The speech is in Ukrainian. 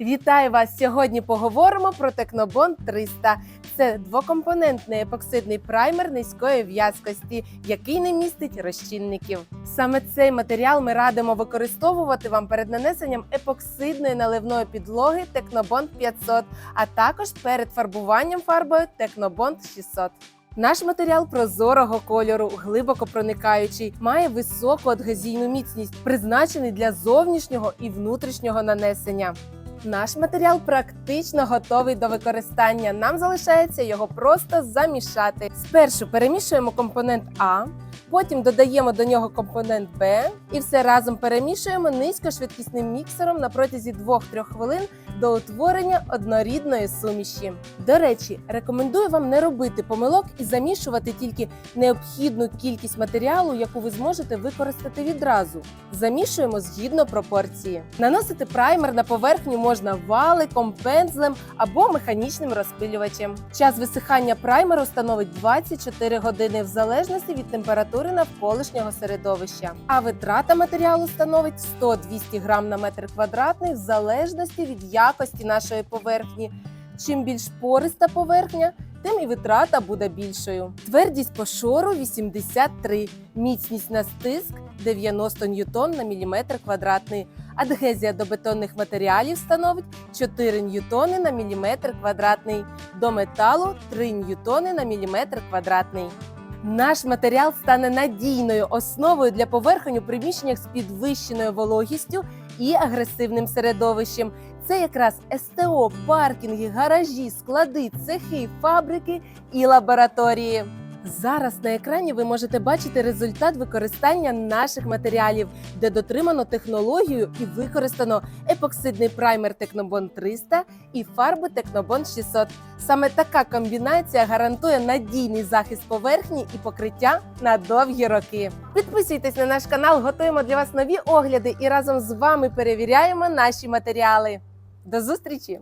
Вітаю вас! Сьогодні поговоримо про Технобонд 300. Це двокомпонентний епоксидний праймер низької в'язкості, який не містить розчинників. Саме цей матеріал ми радимо використовувати вам перед нанесенням епоксидної наливної підлоги Технобонд 500, а також перед фарбуванням фарбою Технобонд 600. Наш матеріал прозорого кольору, глибоко проникаючий, має високу адгезійну міцність, призначений для зовнішнього і внутрішнього нанесення. Наш матеріал практично готовий до використання. Нам залишається його просто замішати. Спершу перемішуємо компонент А, потім додаємо до нього компонент Б і все разом перемішуємо низькошвидкісним міксером на протязі 2-3 хвилин до утворення однорідної суміші. До речі, рекомендую вам не робити помилок і замішувати тільки необхідну кількість матеріалу, яку ви зможете використати відразу. Замішуємо згідно пропорції. Наносити праймер на поверхню можна валиком, пензлем або механічним розпилювачем. Час висихання праймеру становить 24 години в залежності від температури навколишнього середовища. А витрата матеріалу становить 100-200 грам на метр квадратний в залежності від якості нашої поверхні. Чим більш пориста поверхня, тим і витрата буде більшою. Твердість по шору 83, міцність на стиск 90 ньютон на міліметр квадратний. Адгезія до бетонних матеріалів становить 4 ньютони на міліметр квадратний, до металу 3 ньютони на міліметр квадратний. Наш матеріал стане надійною основою для поверхень у приміщеннях з підвищеною вологістю і агресивним середовищем. Це якраз СТО, паркінги, гаражі, склади, цехи, фабрики і лабораторії. Зараз на екрані ви можете бачити результат використання наших матеріалів, де дотримано технологію і використано епоксидний праймер Технобонд 300 і фарби Технобонд 600. Саме така комбінація гарантує надійний захист поверхні і покриття на довгі роки. Підписуйтесь на наш канал, готуємо для вас нові огляди і разом з вами перевіряємо наші матеріали. До зустрічі!